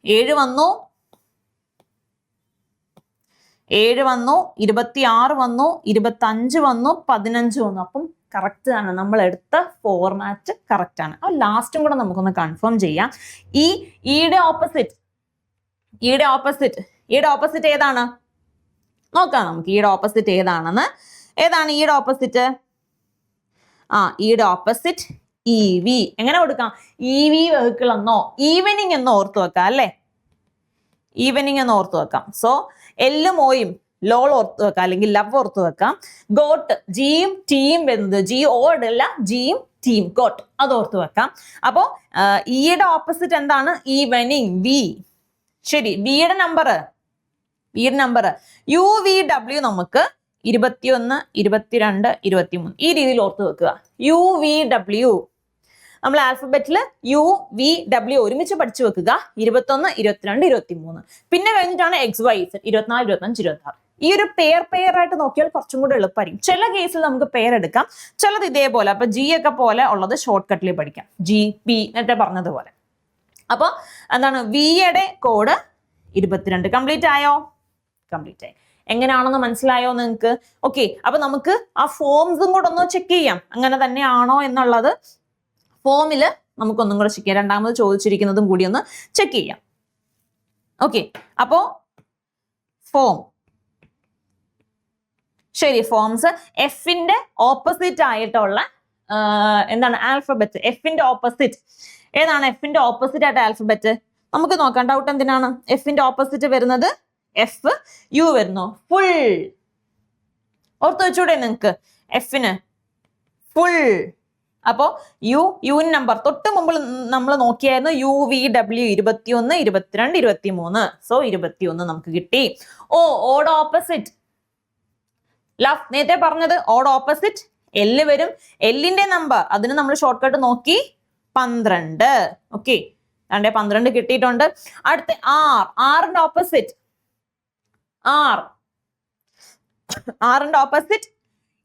Speaker 1: ഏഴ് വന്നു. ഏഴ് വന്നു ഇരുപത്തി ആറ് വന്നു ഇരുപത്തി അഞ്ച് വന്നു പതിനഞ്ച് വന്നു. അപ്പം കറക്റ്റ് ആണ്. നമ്മൾ എടുത്ത ഫോർമാറ്റ് കറക്റ്റ് ആണ്. അപ്പൊ ലാസ്റ്റും കൂടെ നമുക്കൊന്ന് കൺഫേം ചെയ്യാം. ഈ ഈയുടെ ഓപ്പോസിറ്റ് ഈയുടെ ഓപ്പോസിറ്റ് ഈയുടെ ഓപ്പോസിറ്റ് ഏതാണ്? നോക്കാം. നമുക്ക് ഈയുടെ ഓപ്പോസിറ്റ് ഏതാണെന്ന്. ഏതാണ് ഈയുടെ ഓപ്പോസിറ്റ് ആ ഈയുടെ ഓപ്പോസിറ്റ് ഇ വി എങ്ങനെ കൊടുക്കാം? ഇ വി വെഹിക്കിൾ എന്നോ ഈവനിങ് എന്നോ ഓർത്ത് വെക്കാം അല്ലേ? ഈവനിങ് എന്ന് ഓർത്ത് വെക്കാം. സോ എല്ലും ഓയും ലോൾ ഓർത്ത് വെക്കാം അല്ലെങ്കിൽ ലവ് ഓർത്ത് വെക്കാം. ഗോട്ട് ജിയും ടീം വരുന്നത് ജി ഓ അല്ല ജിയും ടീം ഗോട്ട് അത് ഓർത്ത് വെക്കാം. അപ്പോൾ ഈയുടെ ഓപ്പോസിറ്റ് എന്താണ്? ഈവനിങ് വി ശരി വിയുടെ നമ്പർ വിയുടെ നമ്പർ യു വി ഡബ്ല്യു നമുക്ക് ഇരുപത്തിയൊന്ന് ഇരുപത്തിരണ്ട് ഇരുപത്തിമൂന്ന് ഈ രീതിയിൽ ഓർത്ത് വെക്കുക. യു വി ഡബ്ല്യു നമ്മൾ ആൽഫബറ്റിൽ യു വി ഡബ്ല്യു ഒരുമിച്ച് പഠിച്ചു വെക്കുക. ഇരുപത്തൊന്ന് ഇരുപത്തിരണ്ട് ഇരുപത്തിമൂന്ന്. പിന്നെ കഴിഞ്ഞിട്ടാണ് എക്സ് വൈ സെറ്റ് ഇരുപത്തിനാല് ഇരുപത്തഞ്ച് ഇരുപത്തി ആറ് ഈ ഒരു പെയർ പെയർ ആയിട്ട് നോക്കിയാൽ കുറച്ചും കൂടെ എളുപ്പമായിരിക്കും. ചില കേസിൽ നമുക്ക് പെയർ എടുക്കാം. ചിലത് ഇതേപോലെ. അപ്പൊ ജി ഒക്കെ പോലെ ഉള്ളത് ഷോർട്ട് കട്ടിൽ പഠിക്കാം. ജി പി എന്നൊക്കെ പറഞ്ഞതുപോലെ. അപ്പോൾ എന്താണ്? വിയുടെ കോഡ് ഇരുപത്തിരണ്ട്. കംപ്ലീറ്റ് ആയോ? കംപ്ലീറ്റ് ആയി. എങ്ങനെയാണെന്ന് മനസ്സിലായോ നിങ്ങൾക്ക്? ഓക്കെ അപ്പൊ നമുക്ക് ആ ഫോംസും കൂടെ ഒന്ന് ചെക്ക് ചെയ്യാം. അങ്ങനെ തന്നെയാണോ എന്നുള്ളത് ഫോമിൽ നമുക്കൊന്നും കൂടെ ചെക്ക് ചെയ്യാം. രണ്ടാമത് ചോദിച്ചിരിക്കുന്നതും കൂടി ഒന്ന് ചെക്ക് ചെയ്യാം. ഓക്കെ അപ്പോ ഫോം ശരി ഫോംസ് എഫിന്റെ ഓപ്പോസിറ്റ് ആയിട്ടുള്ള എന്താണ്? ആൽഫബറ്റ് എഫിന്റെ ഓപ്പോസിറ്റ് ഏതാണ് എഫിന്റെ ഓപ്പോസിറ്റ് ആയിട്ട് ആൽഫബറ്റ് നമുക്ക് നോക്കാം. ഡൗട്ട് എന്തിനാണ്? എഫിന്റെ ഓപ്പോസിറ്റ് വരുന്നത് എഫ് യു വരുന്നു. ഫുൾ ഓർത്ത് വെച്ചൂടെ നിങ്ങക്ക്. എഫിന് ഫുൾ അപ്പോ യു യുവിൻ നമ്പർ തൊട്ട് മുമ്പ് നമ്മൾ നോക്കിയായിരുന്നു യു വി ഡബ്ല്യു ഇരുപത്തിയൊന്ന് ഇരുപത്തിരണ്ട് ഇരുപത്തി മൂന്ന് സോ ഇരുപത്തിയൊന്ന് നമുക്ക് കിട്ടി. ഓ ഓട് ഓപ്പോസിറ്റ് ലഫ് നേരത്തെ പറഞ്ഞത് ഓട് ഓപ്പോസിറ്റ് എല്ല് വരും. എല്ലിന്റെ നമ്പർ അതിന് നമ്മൾ ഷോർട്ട് കട്ട് നോക്കി. പന്ത്രണ്ട്. ഓക്കെ രണ്ടേ പന്ത്രണ്ട് കിട്ടിയിട്ടുണ്ട്. അടുത്ത ആർ ആറിന്റെ ഓപ്പോസിറ്റ് ആർ ആറിന്റെ ഓപ്പോസിറ്റ്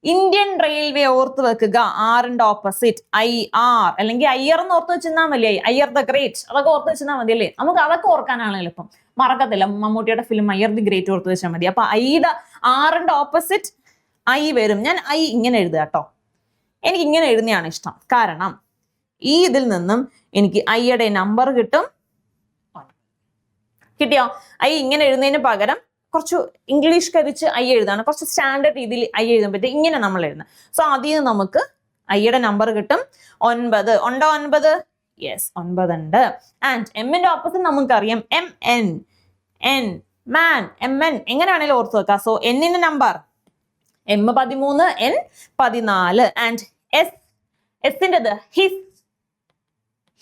Speaker 1: ഇന്ത്യൻ റെയിൽവേ ഓർത്ത് വെക്കുക. ആറിന്റെ ഓപ്പോസിറ്റ് ഐ ആർ അല്ലെങ്കിൽ അയ്യർ എന്ന് ഓർത്ത് വെച്ചിരുന്നാൽ മതി അയ്യർ ദ ഗ്രേറ്റ് അതൊക്കെ ഓർത്ത് വെച്ചിരുന്നാൽ മതി അല്ലേ നമുക്ക് അതൊക്കെ ഓർക്കാനാണ് എളുപ്പം. മറക്കത്തില്ല. മമ്മൂട്ടിയുടെ ഫിലിം അയ്യർ ദി ഗ്രേറ്റ് ഓർത്ത് വെച്ചാൽ മതി. അപ്പൊ ഐയുടെ ആറിന്റെ ഓപ്പോസിറ്റ് ഐ വരും. ഞാൻ ഐ ഇങ്ങനെ എഴുതുക കേട്ടോ. എനിക്ക് ഇങ്ങനെ എഴുതുന്നതാണ് ഇഷ്ടം. കാരണം ഈ ഇതിൽ നിന്നും എനിക്ക് ഐയുടെ നമ്പർ കിട്ടും. കിട്ടിയോ? ഐ ഇങ്ങനെ എഴുതുന്നതിന് പകരം കുറച്ച് ഇംഗ്ലീഷ് കരിച്ച് ഐ എഴുതാണ്. കുറച്ച് സ്റ്റാൻഡേർഡ് രീതിയിൽ ഐ എഴുതാൻ പറ്റും. ഇങ്ങനെ നമ്മൾ എഴുതുന്നത്. സോ അതിൽ നിന്ന് നമുക്ക് ഐയുടെ നമ്പർ കിട്ടും. ഒൻപത്. ഉണ്ടോ ഒൻപത്? യെസ് ഒൻപത് ഉണ്ട്. ആൻഡ് എമ്മിന്റെ ഓപ്പോസിറ്റ് നമുക്കറിയാം. M N N man M N എങ്ങനെയാണെങ്കിലും ഓർത്ത് വെക്കാം. സോ എന്നിന്റെ നമ്പർ എം പതിമൂന്ന് എൻ പതിനാല്. ആൻഡ് എസ് എസിന്റെത് ഹിസ്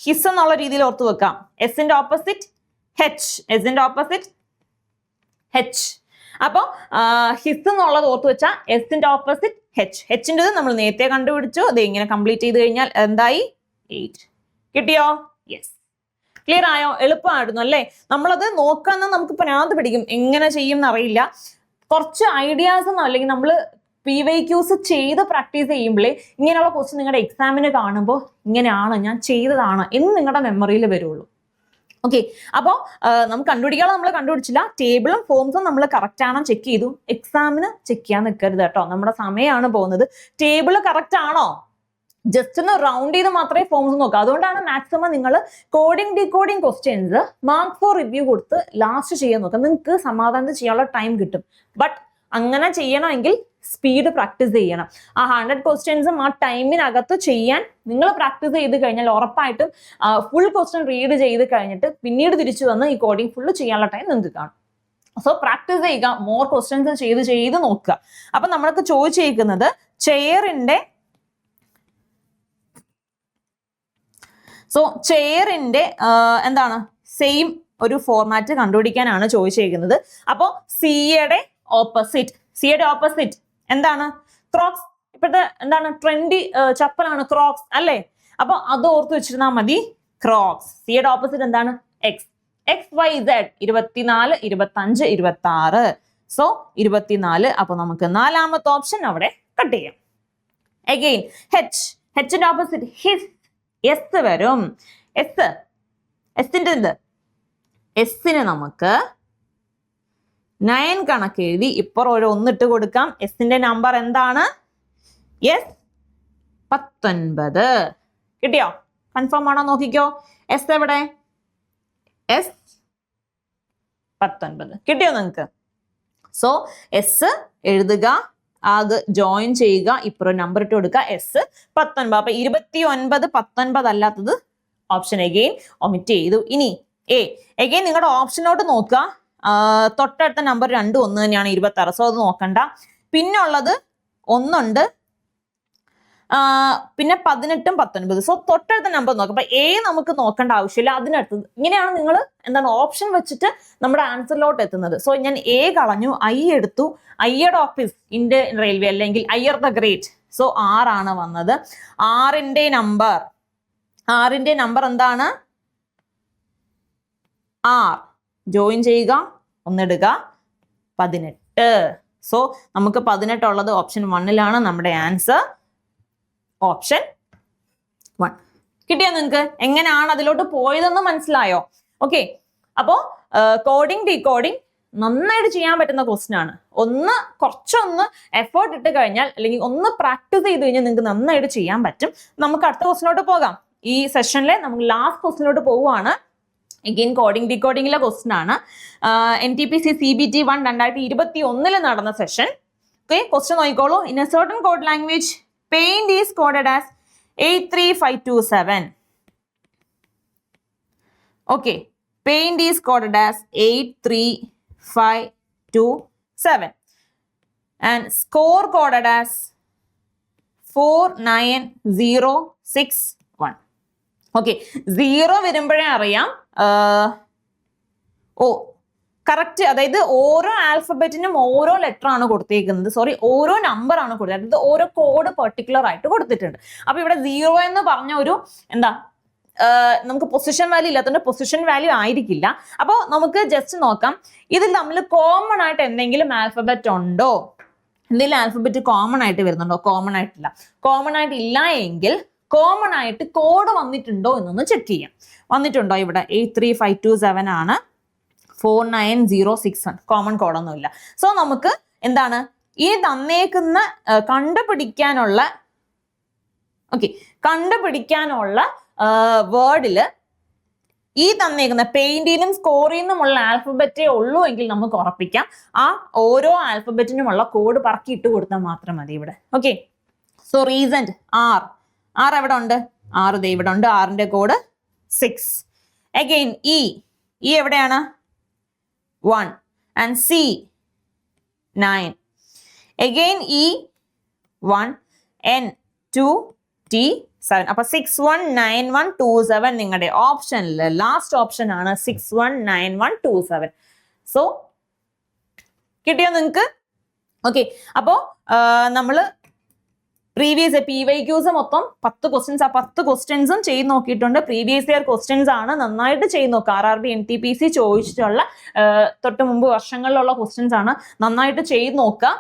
Speaker 1: ഹിസ് എന്നുള്ള രീതിയിൽ ഓർത്ത് വെക്കാം. എസിന്റെ ഓപ്പോസിറ്റ് ഹെച്ച് എസിന്റെ ഓപ്പോസിറ്റ് ഹെച്ച് അപ്പോൾ ഹിസ് എന്നുള്ളത് ഓർത്ത് വെച്ചാൽ എസിന്റെ ഓപ്പോസിറ്റ് ഹെച്ച് ഹെച്ചിന്റെത് നമ്മൾ നേരത്തെ കണ്ടുപിടിച്ചു. അത് ഇങ്ങനെ കംപ്ലീറ്റ് ചെയ്ത് കഴിഞ്ഞാൽ എന്തായി? എയ്റ്റ് കിട്ടിയോ? യെസ് ക്ലിയർ ആയോ? എളുപ്പമായിരുന്നു അല്ലേ? നമ്മളത് നോക്കാന്ന് നമുക്ക് പ്രാന്ത് പിടിക്കും. എങ്ങനെ ചെയ്യും എന്നറിയില്ല. കുറച്ച് ഐഡിയാസ് എന്നോ അല്ലെങ്കിൽ നമ്മൾ പി വൈ ക്യൂസ് ചെയ്ത് പ്രാക്ടീസ് ചെയ്യുമ്പോഴേ ഇങ്ങനെയുള്ള ക്വസ്റ്റ്യൻ നിങ്ങളുടെ എക്സാമിന് കാണുമ്പോൾ ഇങ്ങനെയാണ് ഞാൻ ചെയ്തതാണ് എന്ന് നിങ്ങളുടെ മെമ്മറിയിൽ വരുള്ളൂ. ഓക്കെ അപ്പോൾ നമുക്ക് കണ്ടുപിടിക്കാതെ നമ്മൾ കണ്ടുപിടിച്ചില്ല. ടേബിളും ഫോംസും നമ്മൾ കറക്റ്റ് ആണോ ചെക്ക് ചെയ്തു. എക്സാമിന് ചെക്ക് ചെയ്യാൻ നിൽക്കരുത് കേട്ടോ. നമ്മുടെ സമയമാണ് പോകുന്നത്. ടേബിൾ കറക്റ്റ് ആണോ? ജസ്റ്റ് ഒന്ന് റൗണ്ട് ചെയ്ത് മാത്രമേ ഫോംസ് നോക്കുക അതുകൊണ്ടാണ് മാക്സിമം നിങ്ങൾ coding decoding questions mark for review കൊടുത്ത് ലാസ്റ്റ് ചെയ്യാൻ നോക്കുക. നിങ്ങൾക്ക് സമാധാനത്തിൽ ചെയ്യാനുള്ള ടൈം കിട്ടും. ബട്ട് അങ്ങനെ ചെയ്യണമെങ്കിൽ സ്പീഡ് പ്രാക്ടീസ് ചെയ്യണം. ആ ഹൺഡ്രഡ് ക്വസ്റ്റ്യൻസും ആ ടൈമിനകത്ത് ചെയ്യാൻ നിങ്ങൾ പ്രാക്ടീസ് ചെയ്ത് കഴിഞ്ഞാൽ ഉറപ്പായിട്ടും ഫുൾ ക്വസ്റ്റ്യൻ റീഡ് ചെയ്ത് കഴിഞ്ഞിട്ട് പിന്നീട് തിരിച്ചു വന്ന് ഈ കോഡിംഗ് ഫുള്ള് ചെയ്യാനുള്ള ടൈം നിങ്ങൾക്ക് കാണും. സോ പ്രാക്ടീസ് ചെയ്യുക മോർ ക്വസ്റ്റ്യൻസ് ചെയ്ത് ചെയ്ത് നോക്കുക. അപ്പൊ നമ്മൾക്ക് ചോദിച്ചിരിക്കുന്നത് ചെയറിന്റെ സോ ചെയറിന്റെ എന്താണ്? സെയിം ഒരു ഫോർമാറ്റ് കണ്ടുപിടിക്കാനാണ് ചോദിച്ചിരിക്കുന്നത് അപ്പോൾ സിയുടെ ഓപ്പോസിറ്റ് സിയുടെ ഓപ്പോസിറ്റ് എന്താണ്? ക്രോക്സ് ഇപ്പോഴത്തെ എന്താണ്? ട്രെൻഡി ചപ്പലാണ് ക്രോക്സ് അല്ലേ? അപ്പൊ അത് ഓർത്ത് വെച്ചിരുന്നാൽ മതി ക്രോക്സ് സിയുടെ ഓപ്പോസിറ്റ് എന്താണ്? എക്സ് എക്സ് വൈ സെഡ് ഇരുപത്തിനാല് ഇരുപത്തഞ്ച് ഇരുപത്തി ആറ് സോ ഇരുപത്തിനാല്. അപ്പൊ നമുക്ക് നാലാമത്തെ ഓപ്ഷൻ അവിടെ കട്ട് ചെയ്യാം. അഗെയിൻ ഹെച്ച് ഹെച്ചിന്റെ ഓപ്പോസിറ്റ് ഹിസ് എസ് വരും. എസ് എസിന്റെ എന്ത്? എസിന് നമുക്ക് നയൻ കണക്ക് എഴുതി ഇപ്പോൾ ഒരു ഒന്നിട്ട് കൊടുക്കാം. എസിന്റെ നമ്പർ എന്താണ്? എസ് പത്തൊൻപത്. കിട്ടിയോ? കൺഫേം ആണോ നോക്കിക്കോ. എസ് എവിടെ? എസ് പത്തൊൻപത്. കിട്ടിയോ നിങ്ങൾക്ക്? സോ എസ് എഴുതുക അത് ജോയിൻ ചെയ്യുക ഇപ്പുറം നമ്പർ ഇട്ട് കൊടുക്കുക. എസ് പത്തൊൻപത്. അപ്പൊ ഇരുപത്തി ഒൻപത് പത്തൊൻപത് അല്ലാത്തത് ഓപ്ഷൻ എഗെയിൻ ഒമിറ്റ് ചെയ്തു. ഇനി എ എഗെയിൻ നിങ്ങളുടെ ഓപ്ഷനോട്ട് നോക്കുക. തൊട്ടടുത്ത നമ്പർ രണ്ടും ഒന്ന് തന്നെയാണ് ഇരുപത്തി സോ അത് നോക്കണ്ട. പിന്നെ ഉള്ളത് ഒന്നുണ്ട് പിന്നെ പതിനെട്ടും പത്തൊൻപത്. സോ തൊട്ടടുത്ത നമ്പർ നോക്കാം. അപ്പൊ എ നമുക്ക് നോക്കേണ്ട ആവശ്യമില്ല. അതിനടുത്തത് ഇങ്ങനെയാണ് നിങ്ങൾ എന്താണ് ഓപ്ഷൻ വെച്ചിട്ട് നമ്മുടെ ആൻസറിലോട്ട് എത്തുന്നത്. സോ ഞാൻ എ കളഞ്ഞു ഐ എടുത്തു. ഐയുടെ ഓഫീസ് ഇന്ത്യൻ റെയിൽവേ അല്ലെങ്കിൽ അയ്യർ ദ ഗ്രേറ്റ് സോ ആറാണ് വന്നത്. ആറിന്റെ നമ്പർ ആറിന്റെ നമ്പർ എന്താണ്? ആർ ജോയിൻ ചെയ്യുക. ഒന്നിടുക. പതിനെട്ട്. സോ നമുക്ക് പതിനെട്ടുള്ളത് ഓപ്ഷൻ വണ്ണിലാണ് നമ്മുടെ ആൻസർ ഓപ്ഷൻ വൺ കിട്ടിയോ നിങ്ങൾക്ക് എങ്ങനെയാണ് അതിലോട്ട് പോയതെന്ന് മനസ്സിലായോ? ഓക്കെ അപ്പോ കോഡിംഗ് ഡീകോഡിംഗ് നന്നായിട്ട് ചെയ്യാൻ പറ്റുന്ന ക്വസ്റ്റ്യൻ ആണ്. ഒന്ന് കുറച്ചൊന്ന് എഫേർട്ട് ഇട്ട് കഴിഞ്ഞാൽ അല്ലെങ്കിൽ ഒന്ന് പ്രാക്ടീസ് ചെയ്ത് കഴിഞ്ഞാൽ നിങ്ങൾക്ക് നന്നായിട്ട് ചെയ്യാൻ പറ്റും. നമുക്ക് അടുത്ത ക്വസ്റ്റിനോട്ട് പോകാം. ഈ സെഷനിലെ നമുക്ക് ലാസ്റ്റ് ക്വസ്റ്റിനോട്ട് പോവുകയാണ്. എഗെയിൻ കോഡിംഗ് ഡീകോഡിംഗിലെ ക്വസ്റ്റൻ ആണ്. N T P C C B T one രണ്ടായിരത്തി ഇരുപത്തി ഒന്നിൽ നടന്ന സെഷൻ ഓക്കെ ക്വസ്റ്റൻ നോക്കിക്കോളൂ. In a certain code language paint is coded as eight three five two seven okay paint is coded as eight three five two seven and score coded as four nine zero six one okay zero വരുമ്പോഴേ അറിയാം. ഓ കറക്റ്റ് അതായത് ഓരോ ആൽഫബറ്റിനും ഓരോ ലെറ്റർ ആണ് കൊടുത്തേക്കുന്നത്. സോറി ഓരോ നമ്പർ ആണ് കൊടുത്തത് അതായത് ഓരോ കോഡ് പെർട്ടിക്കുലർ ആയിട്ട് കൊടുത്തിട്ടുണ്ട്. അപ്പൊ ഇവിടെ സീറോ എന്ന് പറഞ്ഞ ഒരു എന്താ നമുക്ക് പൊസിഷൻ വാല്യൂ ഇല്ലാത്തതുകൊണ്ട് പൊസിഷൻ വാല്യൂ ആയിരിക്കില്ല. അപ്പോൾ നമുക്ക് ജസ്റ്റ് നോക്കാം. ഇതിൽ നമ്മൾ കോമൺ ആയിട്ട് എന്തെങ്കിലും ആൽഫബറ്റ് ഉണ്ടോ? എന്തെങ്കിലും ആൽഫബറ്റ് കോമൺ ആയിട്ട് വരുന്നുണ്ടോ? കോമൺ ആയിട്ടില്ല. കോമൺ ആയിട്ട് ഇല്ല എങ്കിൽ കോമൺ ആയിട്ട് കോഡ് വന്നിട്ടുണ്ടോ എന്നൊന്ന് ചെക്ക് ചെയ്യാം. വന്നിട്ടുണ്ടോ ഇവിടെ? Eight three five two seven ആണ്. Four nine zero six one common കോഡൊന്നുമില്ല so നമുക്ക് എന്താണ്? ഈ തന്നേക്കുന്ന കണ്ടുപിടിക്കാനുള്ള ഓക്കെ കണ്ടുപിടിക്കാനുള്ള വേർഡിൽ ഈ തന്നേക്കുന്ന പെയിന്റിനും സ്കോറിനുമുള്ള ആൽഫബറ്റേ ഉള്ളൂ എങ്കിൽ നമുക്ക് ഉറപ്പിക്കാം. ആ ഓരോ ആൽഫബറ്റിനുമുള്ള കോഡ് പറക്കി ഇട്ട് കൊടുത്താൽ മാത്രം മതി ഇവിടെ. Okay so recent R R എവിടെ ഉണ്ട്? ആറ് ദേ ഇവിടെ ഉണ്ട്. ആറിന്റെ code six again E E എവിടെയാണ്? One and C nine again E one N two T seven അപ്പൊ six one nine one two seven നിങ്ങളുടെ ഓപ്ഷനിൽ ലാസ്റ്റ് ഓപ്ഷൻ ആണ് six one nine one two seven so കിട്ടിയോ നിങ്ങൾക്ക് ഓക്കെ അപ്പോ നമ്മൾ പ്രീവിയസ് പി വൈ ക്യൂസ് മൊത്തം പത്ത് ക്വസ്റ്റ്യൻസ് ആ പത്ത് ക്വസ്റ്റ്യൻസും ചെയ്ത് നോക്കിയിട്ടുണ്ട്. പ്രീവിയസ് ഇയർ ക്വസ്റ്റ്യൻസ് ആണ് നന്നായിട്ട് ചെയ്ത് നോക്കുക R R B N T P C ചോദിച്ചിട്ടുള്ള തൊട്ട് മുമ്പ് വർഷങ്ങളിലുള്ള ക്വസ്റ്റ്യൻസ് ആണ് നന്നായിട്ട് ചെയ്ത് നോക്കുക.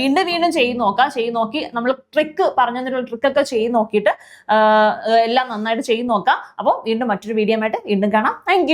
Speaker 1: വീണ്ടും വീണ്ടും ചെയ്ത് നോക്കുക. ചെയ്ത് നോക്കി നമ്മൾ ട്രിക്ക് പറഞ്ഞു തന്നിട്ടുള്ള ട്രിക്കൊക്കെ ചെയ്ത് നോക്കിയിട്ട് എല്ലാം നന്നായിട്ട് ചെയ്ത് നോക്കുക. അപ്പോൾ വീണ്ടും മറ്റൊരു വീഡിയോ ആയിട്ട് വീണ്ടും കാണാം. താങ്ക്